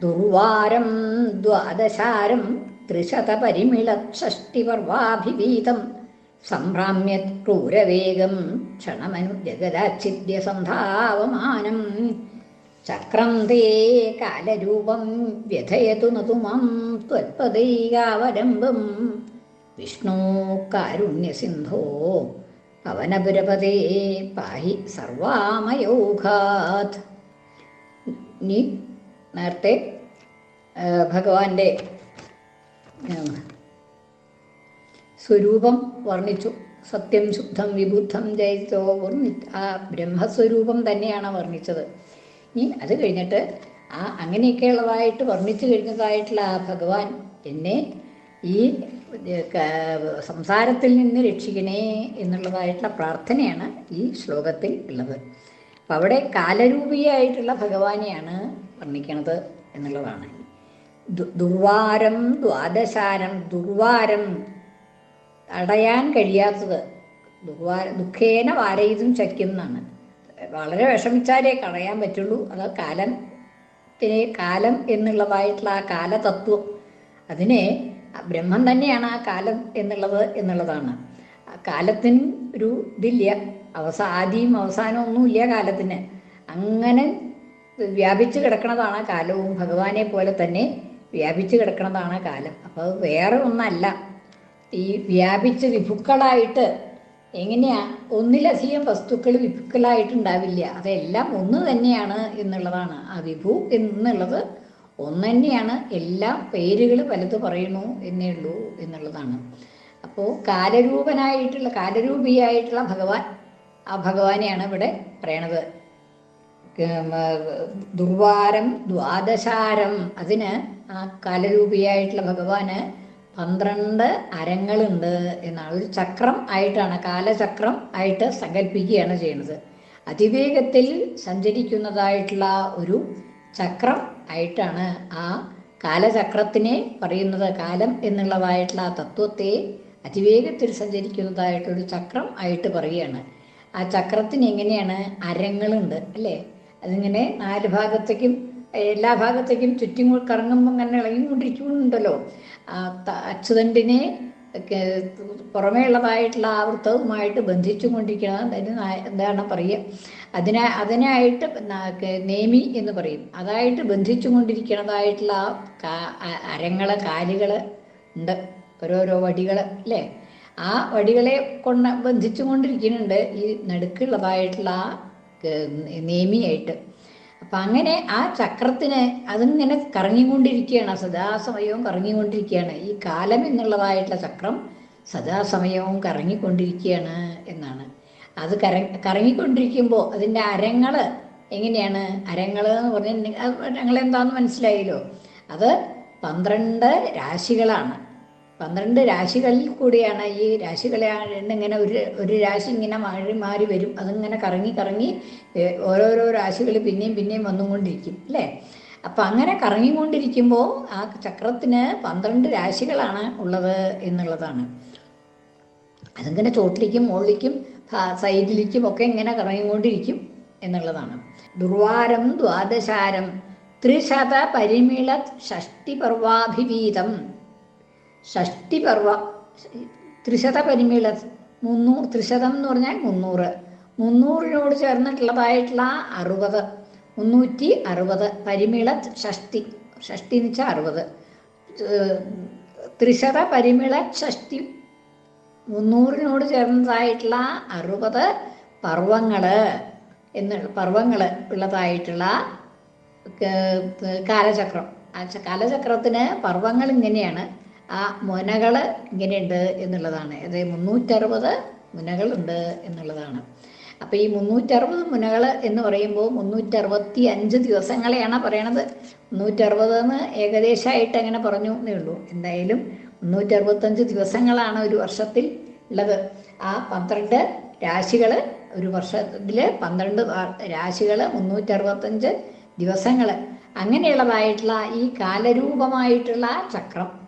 ദുർവാരം ദ്വാദശാരം ത്രിശതപരിമിളഷഷ്ടിപർവാഭിവീതം സംഭ്രാമ്യ ക്രൂരവേഗം ക്ഷണമനു ജഗദാച്ഛിദ്യസന്ധാവമാനം ചക്രം തേ കാലരൂപം വ്യഥയതു നതുമം ത്വൽപദൈകാവലംബം വിഷ്ണു കാരുണ്യസിന്ധോ പവനപുരപദേ പാഹി സർവാമയോഘാത് നേരത്തെ ഭഗവാന്റെ സ്വരൂപം വർണിച്ചു. സത്യം ശുദ്ധം വിബുദ്ധം ജയിച്ചോ വർണി ആ ബ്രഹ്മസ്വരൂപം തന്നെയാണ് വർണിച്ചത്. ഇനി അത് കഴിഞ്ഞിട്ട് ആ അങ്ങനെയൊക്കെയുള്ളതായിട്ട് വർണിച്ചു കഴിഞ്ഞതായിട്ടുള്ള ആ ഭഗവാൻ എന്നെ ഈ സംസാരത്തിൽ നിന്ന് രക്ഷിക്കണേ എന്നുള്ളതായിട്ടുള്ള പ്രാർത്ഥനയാണ് ഈ ശ്ലോകത്തിൽ ഉള്ളത്. അപ്പം അവിടെ കാലരൂപിയായിട്ടുള്ള ഭഗവാനെയാണ് വർണിക്കണത് എന്നുള്ളതാണ്. ദുർവാരം ദ്വാദശാരം ദുർവാരം. തടയാൻ കഴിയാത്തത് ദുർവാര ദുഃഖേന വാരയിതും ശക്യം എന്നാണ് വളരെ വിഷമിച്ചാലേ കളയാൻ പറ്റുള്ളൂ. അത് കാലത്തിനെ കാലം എന്നുള്ളതായിട്ടുള്ള ആ കാലതത്വം. അതിനെ ബ്രഹ്മം തന്നെയാണ് ആ കാലം എന്നുള്ളത് എന്നുള്ളതാണ്. കാലത്തിന് ഒരു ഇതില്ല. അവസാ ആദിയും അവസാനവും ഒന്നുമില്ല കാലത്തിന്. അങ്ങനെ വ്യാപിച്ചു കിടക്കണതാണ് കാലവും. ഭഗവാനെ പോലെ തന്നെ വ്യാപിച്ചു കിടക്കണതാണ് കാലം. അപ്പോൾ അത് വേറെ ഒന്നല്ല. ഈ വ്യാപിച്ച് വിഭുക്കളായിട്ട് എങ്ങനെയാ? ഒന്നിലധികം വസ്തുക്കൾ വിഭുക്കളായിട്ടുണ്ടാവില്ല. അതെല്ലാം ഒന്ന് തന്നെയാണ് എന്നുള്ളതാണ്. ആ വിഭു എന്നുള്ളത് ഒന്ന് തന്നെയാണ്. എല്ലാ പേരുകൾ പലത് പറയുന്നു എന്നേ ഉള്ളൂ എന്നുള്ളതാണ്. അപ്പോൾ കാലരൂപനായിട്ടുള്ള കാലരൂപിയായിട്ടുള്ള ഭഗവാൻ ആ ഭഗവാനെയാണ് ഇവിടെ പറയണത്. ദുർവാരം ദ്വാദശാരം അതിന് ആ കാലരൂപിയായിട്ടുള്ള ഭഗവാന് പന്ത്രണ്ട് അരങ്ങളുണ്ട് എന്നാണ്. ഒരു ചക്രം ആയിട്ടാണ് കാലചക്രം ആയിട്ട് സങ്കല്പിക്കുകയാണ് ചെയ്യുന്നത്. അതിവേഗത്തിൽ സഞ്ചരിക്കുന്നതായിട്ടുള്ള ഒരു ചക്രം ആയിട്ടാണ് ആ കാലചക്രത്തിനെ പറയുന്നത്. കാലം എന്നുള്ളതായിട്ടുള്ള ആ തത്വത്തെ അതിവേഗത്തിൽ സഞ്ചരിക്കുന്നതായിട്ടൊരു ചക്രം ആയിട്ട് പറയുകയാണ്. ആ ചക്രത്തിന് എങ്ങനെയാണ്? അരങ്ങളുണ്ട് അല്ലേ? അതിങ്ങനെ നാല് ഭാഗത്തേക്കും എല്ലാ ഭാഗത്തേക്കും ചുറ്റും കറങ്ങുമ്പോൾ അങ്ങനെ ഇളകിക്കൊണ്ടിരിക്കുന്നുണ്ടല്ലോ. ആ ത- അച്ചുതണ്ടിനെ ഒക്കെ പുറമേ ഉള്ളതായിട്ടുള്ള ആ വൃത്തവുമായിട്ട് ബന്ധിച്ചു കൊണ്ടിരിക്കണം അതിന് എന്താണ് പറയുക അതിനെ അതിനായിട്ട് നേമി എന്ന് പറയും. അതായിട്ട് ബന്ധിച്ചു കൊണ്ടിരിക്കണതായിട്ടുള്ള ആ കാ- അ- അരങ്ങൾ കാലുകൾ ഉണ്ട്. ഓരോരോ വടികൾ അല്ലേ? ആ വടികളെ കൊണ്ട് ബന്ധിച്ചു കൊണ്ടിരിക്കുന്നുണ്ട് ഈ നടുക്കുള്ളതായിട്ടുള്ള ആ നേമിയായിട്ട്. അപ്പം അങ്ങനെ ആ ചക്രത്തിന് അതിങ്ങനെ കറങ്ങിക്കൊണ്ടിരിക്കുകയാണ് സദാസമയവും കറങ്ങിക്കൊണ്ടിരിക്കുകയാണ്. ഈ കാലം എന്നുള്ളതായിട്ടുള്ള ചക്രം സദാസമയവും കറങ്ങിക്കൊണ്ടിരിക്കുകയാണ് എന്നാണ്. അത് കര കറങ്ങിക്കൊണ്ടിരിക്കുമ്പോൾ അതിന്റെ അരങ്ങൾ എങ്ങനെയാണ്? അരങ്ങൾ എന്ന് പറഞ്ഞാൽ അരങ്ങൾ എന്താണെന്ന് മനസ്സിലായല്ലോ? അത് പന്ത്രണ്ട് രാശികളാണ്. പന്ത്രണ്ട് രാശികളിൽ കൂടിയാണ് ഈ രാശികളെ ഇങ്ങനെ ഒരു ഒരു രാശി ഇങ്ങനെ മാറി മാറി വരും. അതിങ്ങനെ കറങ്ങി കറങ്ങി ഓരോരോ രാശികൾ പിന്നെയും പിന്നെയും വന്നുകൊണ്ടിരിക്കും അല്ലേ? അപ്പം അങ്ങനെ കറങ്ങിക്കൊണ്ടിരിക്കുമ്പോൾ ആ ചക്രത്തിന് പന്ത്രണ്ട് രാശികളാണ് ഉള്ളത് എന്നുള്ളതാണ്. അതിങ്ങനെ ചോട്ടിലേക്കും മുകളിലേക്കും സൈഡിലേക്കും ഒക്കെ ഇങ്ങനെ കറങ്ങിക്കൊണ്ടിരിക്കും എന്നുള്ളതാണ്. ദുർവാരം ദ്വാദശാരം ത്രിശത പരിമിള ഷഷ്ടിപർവാഭിവീതം ഷഷ്ടിപർവ ത്രിശത പരിമിള മുന്നൂറ് ത്രിശതം എന്ന് പറഞ്ഞാൽ മുന്നൂറ്. മുന്നൂറിനോട് ചേർന്നിട്ടുള്ളതായിട്ടുള്ള അറുപത്. മുന്നൂറ്റി അറുപത് പരിമിള ഷഷ്ടി. ഷഷ്ടി എന്ന് വെച്ചാൽ അറുപത്. ത്രിശത പരിമിള ഷഷ്ടി. മുന്നൂറിനോട് ചേർന്നതായിട്ടുള്ള അറുപത് പർവങ്ങൾ എന്ന് പർവങ്ങൾ ഉള്ളതായിട്ടുള്ള കാലചക്രം. കാലചക്രത്തിന് പർവങ്ങൾ ഇങ്ങനെയാണ്. ആ മുനകൾ ഇങ്ങനെയുണ്ട് എന്നുള്ളതാണ്. അത് മുന്നൂറ്ററുപത് മുനകളുണ്ട് എന്നുള്ളതാണ്. അപ്പോൾ ഈ മുന്നൂറ്ററുപത് മുനകൾ എന്ന് പറയുമ്പോൾ മുന്നൂറ്ററുപത്തി അഞ്ച് ദിവസങ്ങളെയാണ് പറയണത്. മുന്നൂറ്ററുപത് എന്ന് ഏകദേശമായിട്ട് അങ്ങനെ പറഞ്ഞു എന്നേ ഉള്ളൂ. എന്തായാലും മുന്നൂറ്ററുപത്തഞ്ച് ദിവസങ്ങളാണ് ഒരു വർഷത്തിൽ ഉള്ളത്. ആ പന്ത്രണ്ട് രാശികൾ ഒരു വർഷത്തിൽ പന്ത്രണ്ട് രാശികൾ മുന്നൂറ്ററുപത്തഞ്ച് ദിവസങ്ങൾ അങ്ങനെയുള്ളതായിട്ടുള്ള ഈ കാലരൂപമായിട്ടുള്ള ചക്രം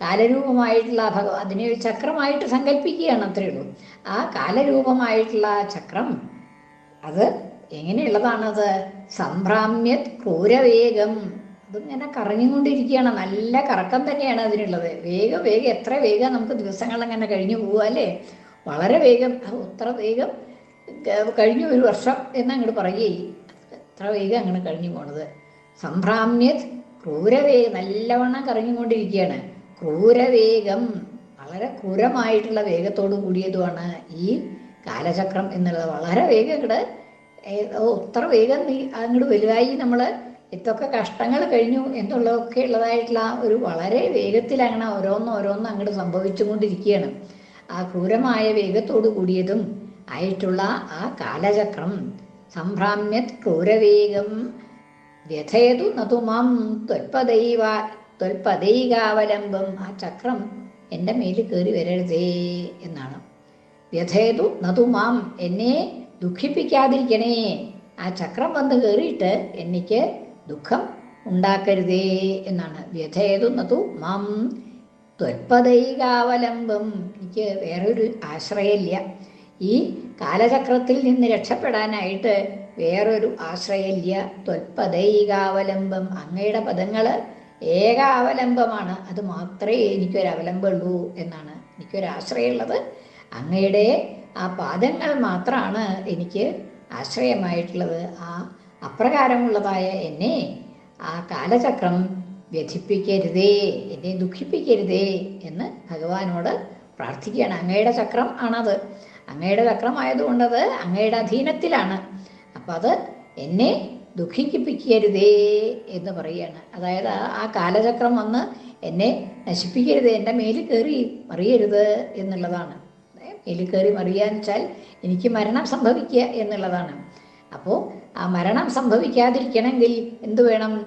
കാലരൂപമായിട്ടുള്ള ഭഗ അതിനെ ഒരു ചക്രമായിട്ട് സങ്കല്പിക്കുകയാണ് അത്രയേ ഉള്ളൂ. ആ കാലരൂപമായിട്ടുള്ള ചക്രം അത് എങ്ങനെയുള്ളതാണത് സംഭ്രാമ്യത് ക്രൂരവേഗം. അതിങ്ങനെ കറങ്ങിക്കൊണ്ടിരിക്കുകയാണ്. നല്ല കറക്കം തന്നെയാണ് അതിനുള്ളത്. വേഗം വേഗം എത്ര വേഗം നമുക്ക് ദിവസങ്ങൾ അങ്ങനെ കഴിഞ്ഞു പോവുക അല്ലേ? വളരെ വേഗം അത്ര വേഗം കഴിഞ്ഞു ഒരു വർഷം എന്നങ്ങോട്ട് പറയുകയെ എത്ര വേഗം അങ്ങനെ കഴിഞ്ഞു പോണത്? സംഭ്രാമ്യത് ക്രൂരവേഗം നല്ലവണ്ണം കറങ്ങിക്കൊണ്ടിരിക്കുകയാണ്. ക്രൂരവേഗം വളരെ ക്രൂരമായിട്ടുള്ള വേഗത്തോട് കൂടിയതുമാണ് ഈ കാലചക്രം എന്നുള്ളത്. വളരെ വേഗം ഇങ്ങോട്ട് എത്ര വേഗം നീ അങ്ങോട്ട് വലുതായി നമ്മൾ ഇതൊക്കെ കഷ്ടങ്ങൾ കഴിഞ്ഞു എന്നുള്ളതൊക്കെ ഉള്ളതായിട്ടുള്ള ഒരു വളരെ വേഗത്തിൽ അങ്ങനെ ഓരോന്നും ഓരോന്നും അങ്ങോട്ട് സംഭവിച്ചുകൊണ്ടിരിക്കുകയാണ്. ആ ക്രൂരമായ വേഗത്തോട് കൂടിയതും ആയിട്ടുള്ള ആ കാലചക്രം. സംഭ്രാമ്യത് ക്രൂരവേഗം വ്യഥയതു നതുമാം ത്വൽപദൈവ ത്വൽപദൈകാവലംബം ആ ചക്രം എന്റെ മേലിൽ കയറി വരരുതേ എന്നാണ്. വ്യഥേതു നതു മാം എന്നെ ദുഃഖിപ്പിക്കാതിരിക്കണേ. ആ ചക്രം വന്ന് കയറിയിട്ട് എനിക്ക് ദുഃഖം ഉണ്ടാക്കരുതേ എന്നാണ്. വ്യഥേതു നതു മാം ത്വൽപദൈകാവലംബം എനിക്ക് വേറൊരു ആശ്രയമില്ല. ഈ കാലചക്രത്തിൽ നിന്ന് രക്ഷപ്പെടാനായിട്ട് വേറൊരു ആശ്രയമില്ല. ത്വൽപദൈകാവലംബം അങ്ങയുടെ പദങ്ങൾ ഏക അവലംബമാണ്. അത് മാത്രമേ എനിക്കൊരു അവലംബമുള്ളൂ എന്നാണ് എനിക്കൊരാശ്രയമുള്ളത്. അങ്ങയുടെ ആ പാദങ്ങൾ മാത്രമാണ് എനിക്ക് ആശ്രയമായിട്ടുള്ളത്. ആ അപ്രകാരമുള്ളതായ എന്നെ ആ കാലചക്രം വ്യഥിപ്പിക്കരുതേ എന്നെ ദുഃഖിപ്പിക്കരുതേ എന്ന് ഭഗവാനോട് പ്രാർത്ഥിക്കുകയാണ്. അങ്ങയുടെ ചക്രം ആണത്. അങ്ങയുടെ ചക്രമായതുകൊണ്ടത് അങ്ങയുടെ അധീനത്തിലാണ്. അപ്പം അത് എന്നെ ദുഃഖിപ്പിക്കരുതേ എന്ന് പറയുകയാണ്. അതായത് ആ- കാലചക്രം വന്ന് എന്നെ നശിപ്പിക്കരുത് എന്റെ മേലിൽ കയറി മറിയരുത് എന്നുള്ളതാണ്. മേലിൽ കയറി മറിയാന്ന് വെച്ചാൽ എനിക്ക് മരണം സംഭവിക്കുക എന്നുള്ളതാണ്. അപ്പോൾ ആ മരണം സംഭവിക്കാതിരിക്കണമെങ്കിൽ എന്തു വേണം?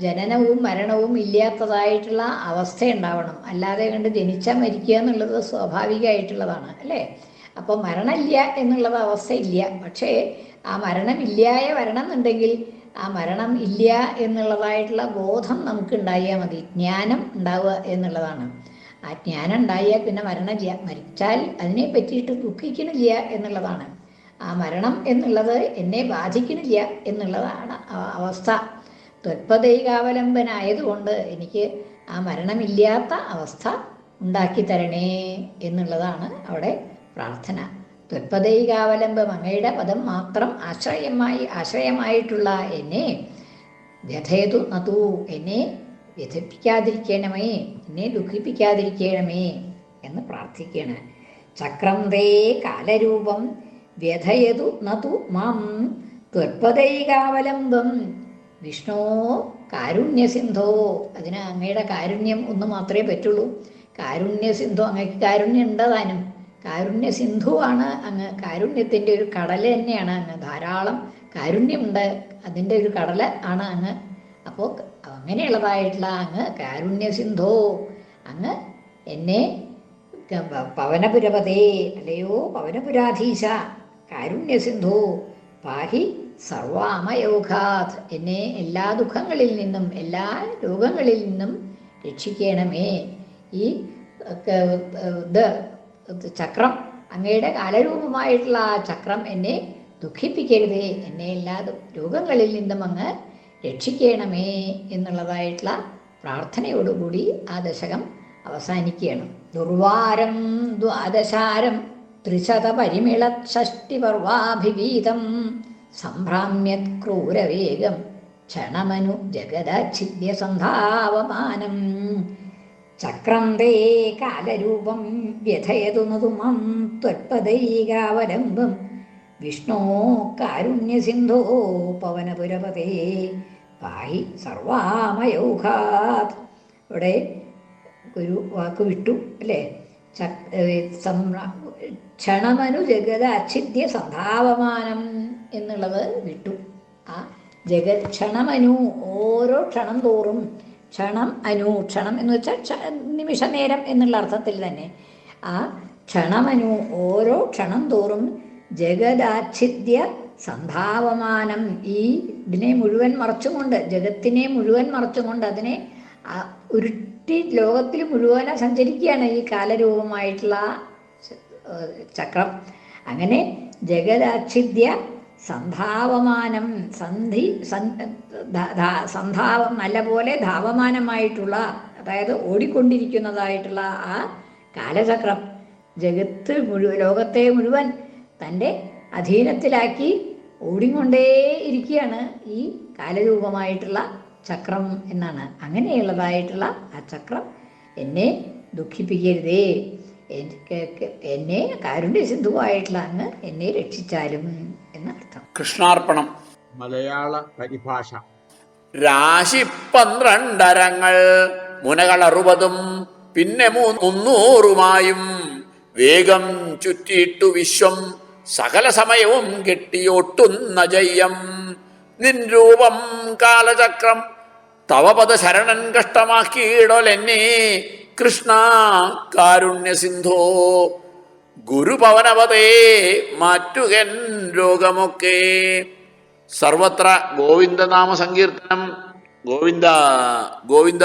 ജനനവും മരണവും ഇല്ലാത്തതായിട്ടുള്ള അവസ്ഥ ഉണ്ടാവണം. അല്ലാതെ കണ്ട് ജനിച്ചാൽ മരിക്കുക എന്നുള്ളത് സ്വാഭാവികമായിട്ടുള്ളതാണ് അല്ലേ? അപ്പോൾ മരണമില്ല എന്നുള്ളത് അവസ്ഥയില്ല. പക്ഷേ ആ മരണം ഇല്ലായ വരണം എന്നുണ്ടെങ്കിൽ ആ മരണം ഇല്ല എന്നുള്ളതായിട്ടുള്ള ബോധം നമുക്ക് ഉണ്ടായാൽ മതി. ജ്ഞാനം ഉണ്ടാവുക എന്നുള്ളതാണ്. ആ ജ്ഞാനം ഉണ്ടായാൽ പിന്നെ മരണം മരണമില്ല മരിച്ചാൽ അതിനെ പറ്റിയിട്ട് ദുഃഖിക്കണില്ല എന്നുള്ളതാണ്. ആ മരണം എന്നുള്ളത് എന്നെ ബാധിക്കണില്ല എന്നുള്ളതാണ് അവസ്ഥ. ത്വൽപദൈകാവലംബനായതുകൊണ്ട് എനിക്ക് ആ മരണമില്ലാത്ത അവസ്ഥ ഉണ്ടാക്കി തരണേ എന്നുള്ളതാണ് അവിടെ പ്രാർത്ഥന. ത്വൽപദൈകാവലംബം അങ്ങയുടെ പദം മാത്രം ആശ്രയമായി ആശ്രയമായിട്ടുള്ള എന്നെ വ്യഥേതു നതു. എന്നെ വ്യഥിപ്പിക്കാതിരിക്കണമേ. എന്നെ ദുഃഖിപ്പിക്കാതിരിക്കണമേ എന്ന് പ്രാർത്ഥിക്കുകയാണ് ചക്രം തേ കാലരൂപം വ്യഥയതു നതു മാം ത്വത്പദൈകാവലംബം വിഷ്ണോ കാരുണ്യസിന്ധോ. അതിന് അങ്ങയുടെ കാരുണ്യം ഒന്ന് മാത്രമേ പറ്റുള്ളൂ. കാരുണ്യസിന്ധോ അങ്ങക്ക് കാരുണ്യം ഉണ്ടതാനും കാരുണ്യസിന്ധുവാണ് അങ്ങ് കാരുണ്യത്തിന്റെ ഒരു കടൽ തന്നെയാണ് അങ്ങ് ധാരാളം കാരുണ്യമുണ്ട് അതിന്റെ ഒരു കടൽ ആണ് അങ്ങ്. അപ്പോൾ അങ്ങനെയുള്ളതായിട്ടുള്ള അങ്ങ് കാരുണ്യ കാരുണ്യസിന്ധോ അങ്ങ് എന്നെ പവനപുരപതേ അല്ലയോ പവനപുരാധീശ കാരുണ്യ സിന്ധു പാഹി സർവാമയോഗാത് എന്നെ എല്ലാ ദുഃഖങ്ങളിൽ നിന്നും എല്ലാ രോഗങ്ങളിൽ നിന്നും രക്ഷിക്കണമേ. ഈ ചക്രം അങ്ങയുടെ കാലരൂപമായിട്ടുള്ള ആ ചക്രം എന്നെ ദുഃഖിപ്പിക്കരുതേ. എന്നെ എല്ലാ രോഗങ്ങളിൽ നിന്നും അങ്ങ് രക്ഷിക്കണമേ എന്നുള്ളതായിട്ടുള്ള പ്രാർത്ഥനയോടുകൂടി ആ ദശകം അവസാനിക്കുകയാണ്. ദുർവാരം ദ്വാദശാരം ത്രിശത പരിമിള ഷഷ്ടിപർവാഭിഗീതം സംഭ്രാമ്യത് ക്രൂരവേഗം ക്ഷണമനു ജഗദ സന്ധാവമാനം ചക്രം തേ കാലരൂപം വ്യഥയതു മം ത്വൽപദൈകാവലംബം വിഷ്ണോ കാരുണ്യസിന്ധോ പവനപുരപതേ പാഹി സർവാമയോഘാത്. ഇവിടെ ഒരു വാക്ക് വിട്ടു അല്ലേ? ക്ഷണമനു ജഗത അച്ഛിദ്യ സന്ധാവമാനം എന്നുള്ളത് വിട്ടു. ആ ജഗ ക്ഷണമനു ഓരോ ക്ഷണം തോറും ക്ഷണം അനൂക്ഷണം എന്ന് വെച്ചാൽ നിമിഷ നേരം എന്നുള്ള അർത്ഥത്തിൽ തന്നെ. ആ ക്ഷണമനു ഓരോ ക്ഷണം തോറും ജഗദാച്ഛിദ്യ സംഭാവമാനം. ഈ ഇതിനെ മുഴുവൻ മറച്ചുകൊണ്ട് ജഗത്തിനെ മുഴുവൻ മറച്ചുകൊണ്ട് അതിനെ ഉരുട്ടി ലോകത്തിൽ മുഴുവൻ സഞ്ചരിക്കുകയാണ് ഈ കാലരൂപമായിട്ടുള്ള ചക്രം. അങ്ങനെ ജഗദാച്ഛിദ്യ സംഭാവമാനം സന്ധി ധ- നല്ലപോലെ ധാവമാനമായിട്ടുള്ള അതായത് ഓടിക്കൊണ്ടിരിക്കുന്നതായിട്ടുള്ള ആ കാലചക്രം ജഗത്ത് മുഴുവൻ ലോകത്തെ മുഴുവൻ തന്റെ അധീനത്തിലാക്കി ഓടിക്കൊണ്ടേ ഇരിക്കുകയാണ് ഈ കാലരൂപമായിട്ടുള്ള ചക്രം എന്നാണ്. അങ്ങനെയുള്ളതായിട്ടുള്ള ആ ചക്രം എന്നെ ദുഃഖിപ്പിക്കരുതേ. എനിക്ക് എന്നെ കാരുണ്യ സിന്ധുവായിട്ടുള്ള അങ്ങ് എന്നെ രക്ഷിച്ചാലും. കൃഷ്ണാർപ്പണം. മലയാള പരിഭാഷ. രാശി പന്ത്രണ്ടരങ്ങൾ മുനകൾ അറുപതും പിന്നെ മുന്നൂറുമായും. വേഗം ചുറ്റിയിട്ടു വിശ്വം സകല സമയവും കെട്ടിയൊട്ടുന്ന ജയ്യം നിൻ രൂപം കാലചക്രം തവപദ ശരണൻ കഷ്ടമാക്കിയിടൊലെന്നെ കൃഷ്ണ കാരുണ്യ സിന്ധോ ഗുരുപവനപതേ മാറ്റുകൻ രോഗമൊക്കെ. സർവത്ര ഗോവിന്ദനാമ സങ്കീർത്തനം ഗോവിന്ദ ഗോവിന്ദ.